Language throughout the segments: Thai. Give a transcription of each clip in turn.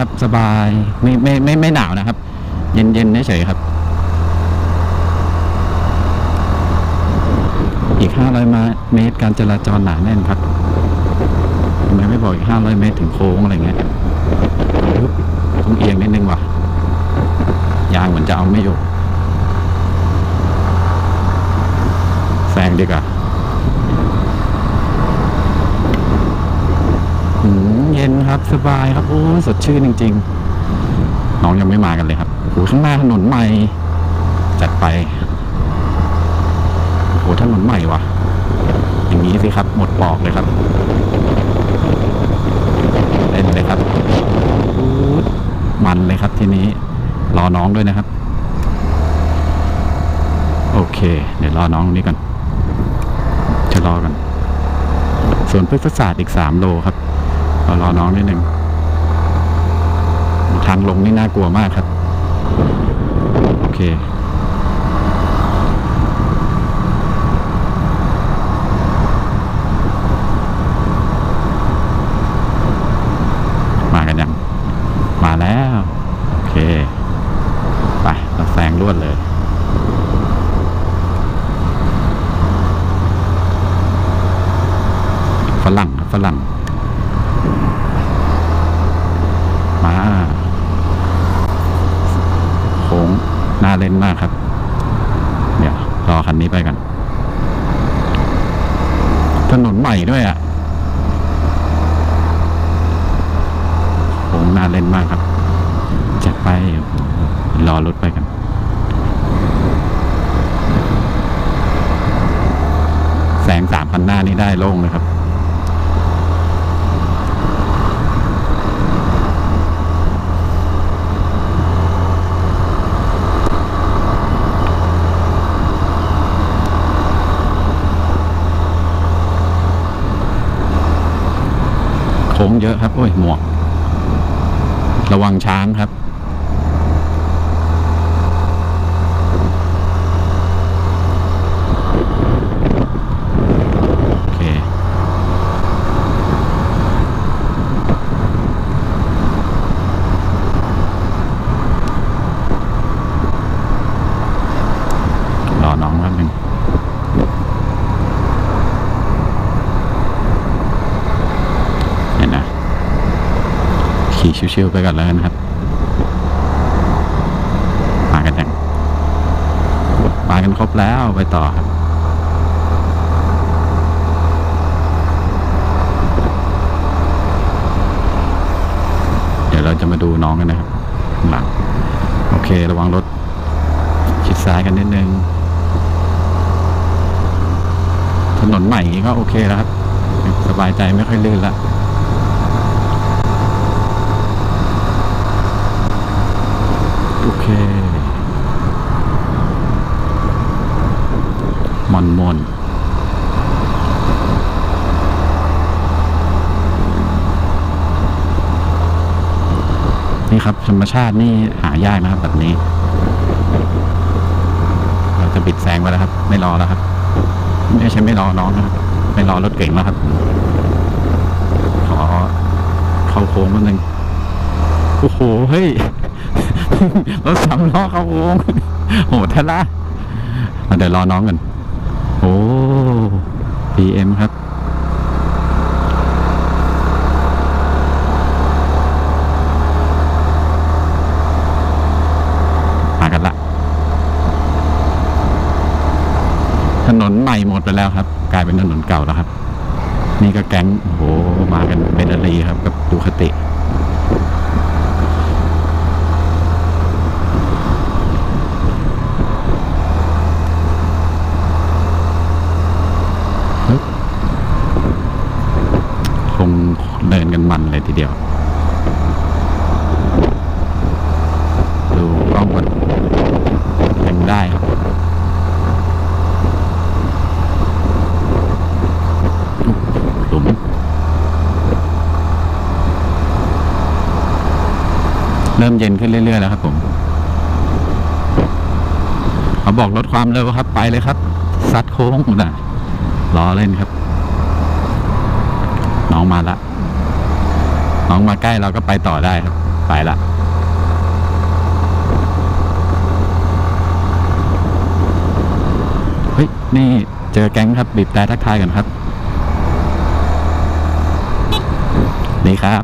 ครับสบายไม่ไม่ไม่ไม่หนาวนะครับ เย็นเย็นเฉยครับ อีก 500มาเมตรการจราจรหนาแน่นครับทำไมไม่บอกอีก 500 เมตรถึงโค้งอะไรเงี้ยปึ๊บต้องเอียงนิดนึงว่ะยางเหมือนจะเอาไม่อยู่แซงดีกว่าหืมเย็น ครับ สบายครับโอ้สดชื่นจริง ๆ น้องยังไม่มากันเลยครับโอ้ข้างหน้าถนนใหม่ จัดไปโอ้ถนนใหม่วะอย่างนี้สิครับ หมดปอกเลยครับเล่นเลยครับมันเลยครับทีนี้รอน้องด้วยนะครับ โอเค เดี๋ยวรอน้องตรงนี้ก่อนจะรอกันส่วนพฤกษศาสตร์อีกสามโลครับ รอรอน้องนิดหนึ่งทางลงนี่น่ากลัวมากครับ โอเค มากันยัง มาแล้ว โอเค ไปเราแซงรวดเลย ฝรั่งครับฝรั่ง มาโค้งน่าเล่นมากครับ เดี๋ยวรอคันนี้ไปกันถนนใหม่ด้วยอะโค้งน่าเล่นมากครับจัดไปรอรถไปกันแสงสามคันหน้านี้ได้โล่งเลยครับ โค้งเยอะครับ โอ้ยหมวก ระวังช้างครับ โอเค รอน้องแป๊บนึง เห็นนะ ขี่ ชิวๆไปก่อนแล้วกันครับมากันยังมากันครบแล้วไปต่อครับเดี๋ยวเราจะมาดูน้องกันนะครับข้างหลังโอเค ระวังรถชิดซ้ายกันนิดนึง ถนนใหม่ก็โอเคแล้วครับ สบายใจไม่ค่อยลื่นละ โอ เคมอนมอนนี่ครับ ธรรมชาตินี่หายากนะครับ แบบนี้ เราจะบิดแซงไปแล้วครับ ไม่รอแล้วครับ ไม่ใช่ไม่รอน้องนะครับ ไม่รอรถเก่งแล้วครับ ขอเข้าโค้งนิดนึงโอ้โห เฮ้ย รถสามล้อเข้าโค้งโหทะละเดี๋ยวรอน้องกันโอ้ PM ครับมากันละ ถนนใหม่หมดไปแล้วครับ กลายเป็นถนนเก่าแล้วครับ นี่ก็แก๊งโอ้โหมากันเป็นอารีครับ กับดูคติ ปึ๊บคงเดินกันมันเลย ทีเดียว ดูกล้องก่อนยังได้ครับหลุมเริ่มเย็นขึ้นเรื่อย ๆ แล้วครับผมเขาบอกลดความเร็วครับ ไปเลยครับซัดโค้งนะล้อเล่นครับ น้องมาละ น้องมาใกล้เราก็ไปต่อได้ครับ ไปละเฮ้ย นี่เจอแก๊งครับบีบแต่ทักทายกันครับนี่ครับ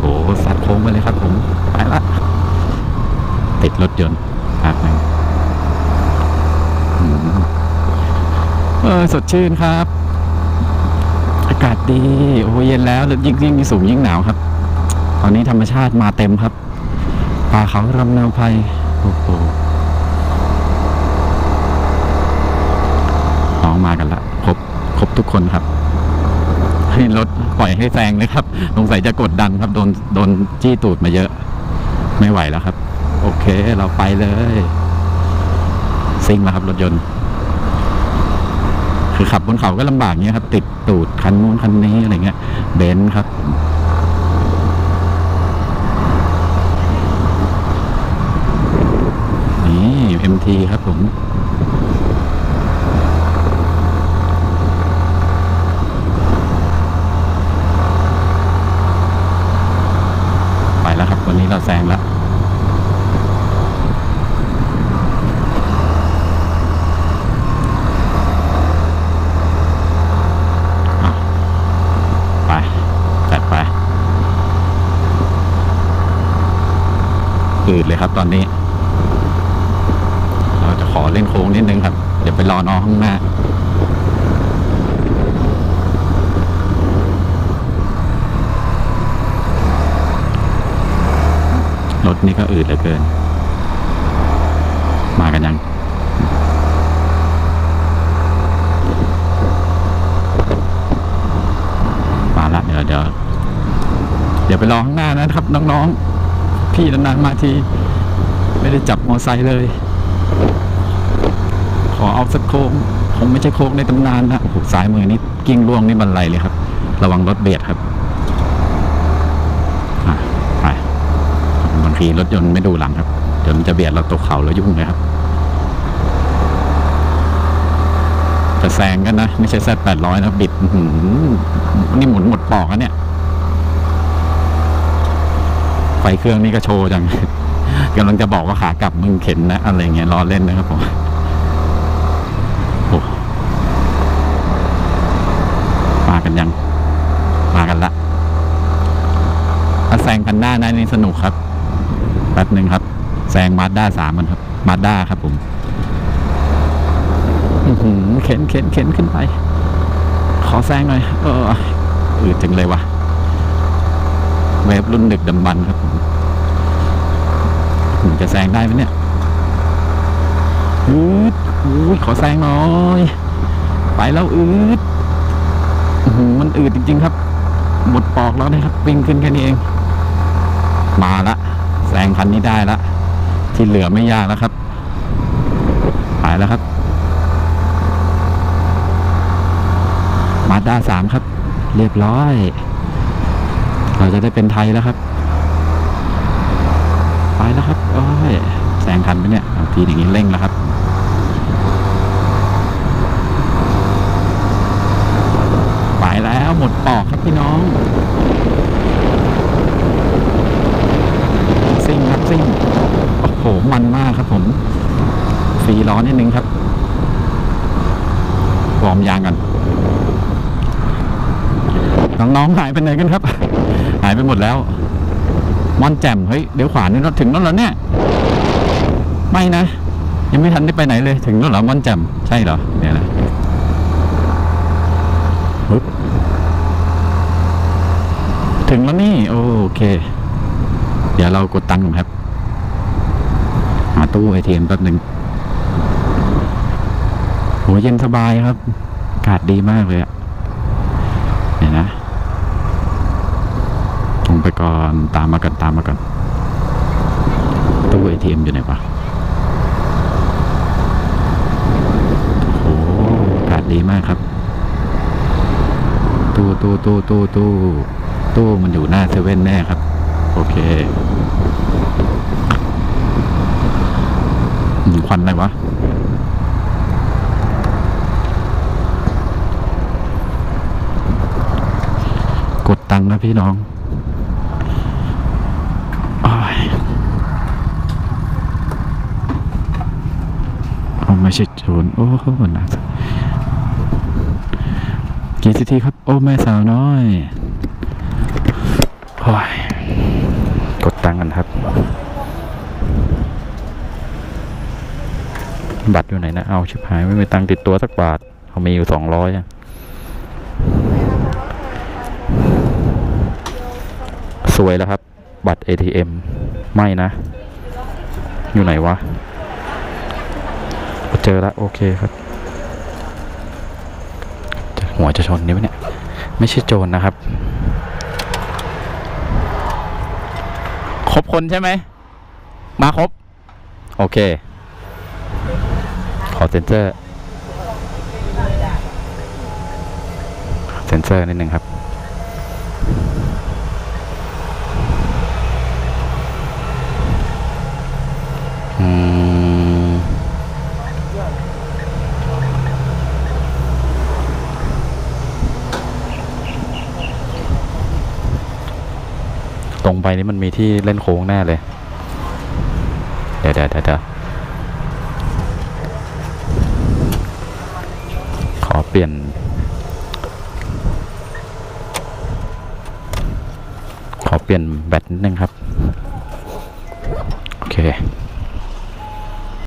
โอ้โหสัตว์โค้งไปเลยครับผม ไปละ ติดรถยนต์พักหนึ่งเออสดชื่นครับ อากาศดีโอ้เย็นแล้วแล้วยิ่งยิ่งสูงยิ่งหนาวครับ ตอนนี้ธรรมชาติมาเต็มครับป่าเขาลำเนาภัยโอ้โหน้องมากันละครบครบทุกคนครับให้รถปล่อยให้แซงเลยครับสงสัยจะกดดันครับโดนโดนจี้ตูดมาเยอะ ไม่ไหวแล้วครับ โอเค เราไปเลยซิ่งแล้วครับรถยนต์ คือขับบนเขาก็ลำบากเงี้ยครับ ติดตูดคันนู้นคันนี้อะไรเงี้ยเบนซ์ครับนี่ MT ครับผม ไปแล้วครับ วันนี้เราแซงแล้ว อะไป จัดไป อืดเลยครับ ตอนนี้ เราจะขอเล่นโค้งนิดนึงครับ เดี๋ยวไปรอน้องข้างหน้ารถนี่ก็อืดเหลือเกิน มากันยัง มาละเดี๋ยวเดี๋ยวเดี๋ยวไปรอข้างหน้านะครับ น้องๆ พี่นานๆมาที ไม่ได้จับมอไซค์เลย ขอเอาสักโค้งคงไม่ใช่โค้งในตำนานนะโอ้โหสายมือนี่กิ้งล่วงนี่บันไลเลยครับ ระวังรถเบียดครับไปบางทีรถยนต์ไม่ดูหลังครับ เดี๋ยวมันจะเบียดเราตกเขาแล้วยุ่งเลยครับจะแซงกันนะ ไม่ใช่แซดแปดร้อยนะ บิดนี่หมุนหมดปอกอะเนี่ย ไฟเครื่องนี่ก็โชว์จังกำลังจะบอกว่าขากลับมึงเข็นนะอะไรเงี้ยรอเล่นนะครับผมโอ้มากันยัง มากันละถ้าแซงคันหน้านะนี่สนุกครับแป๊บหนึ่งครับแซงมาด้าสามมันครับมาด้าครับผมอื้อหือเข็นเข็นเข็นขึ้นไป ขอแซงหน่อย เอออืดจังเลยวะ เวฟรุ่นดึกดำบรรครับผมผมจะแซงได้ไหมเนี่ยอืดอุ้ยขอแซงหน่อย ไปแล้วอืดหมันอืดจริง ๆ ครับหมดปอกแล้วนะครับวิ่งขึ้นแค่นี้เอง มาละแซงคันนี้ได้ละที่เหลือไม่ยากแล้วครับไปแล้วครับ มาด้าสามครับ เรียบร้อย เราจะได้เป็นไทยแล้วครับ ไปแล้วครับโอ้ยแซงทันไหมเนี่ยบางทีอย่างนี้เร่งแล้วครับไปแล้วหมดปอกครับพี่น้องซิ่งครับซิ่งโอ้โหมันมากครับผมฟรีร้อนนิดนึงครับวอร์มยางกันน้องๆหายไปไหนกันครับ หายไปหมดแล้วม่อนแจ่มเฮ้ยเดี๋ยวขวานี่เราถึงแล้วเหรอเนี่ย ไม่นะ ยังไม่ทันได้ไปไหนเลย ถึงแล้วเหรอม่อนแจ่มใช่เหรอเดี๋ยนะปึ๊บถึงแล้วนี่ โอเค เดี๋ยวเรากดตังค์ครับ หาตู้ไอเทมแป๊บหนึ่งโหเย็นสบายครับ อากาศดีมากเลยอะเดี๋ยนะ ก่อน ตามมากันตามมากันตู้ไอทีเทมอยู่ไหนปะโอ้โหอกาศดีมากครับ ตู้ตู้ตู้ตู้ตู้ตู้มันอยู่หน้าเซเว่นแน่ครับ โอเคควันอะไรวะกดตังค์ครับพี่น้องอ้ายเอา ไม่ใช่โจรโอ้โหนักกี่สิทีครับ โอ้แม่สาวน้อยโอ้ยกดตังกันครับ บัตรอยู่ไหนนะ เอาชิบหายไม่มีตังติดตัวสักบาทเขามีอยู่สองร้อยอะสวยแล้วครับ บัตร ATM ไม่นะ อยู่ไหนวะ เจอแล้วโอเคครับ หัวจะชนนี่วะเนี่ย ไม่ใช่โจรนะครับ ครบคนใช่ไหม มาครบ โอเค ขอเซนเซอร์ เซนเซอร์นิดหนึ่งครับ ตรงไปนี้มันมีที่เล่นโค้งแน่เลยเดี๋ยวเดี๋ยวเดี๋ยวเดี๋ยวขอเปลี่ยน ขอเปลี่ยนแบตนิดนึงครับ โอเค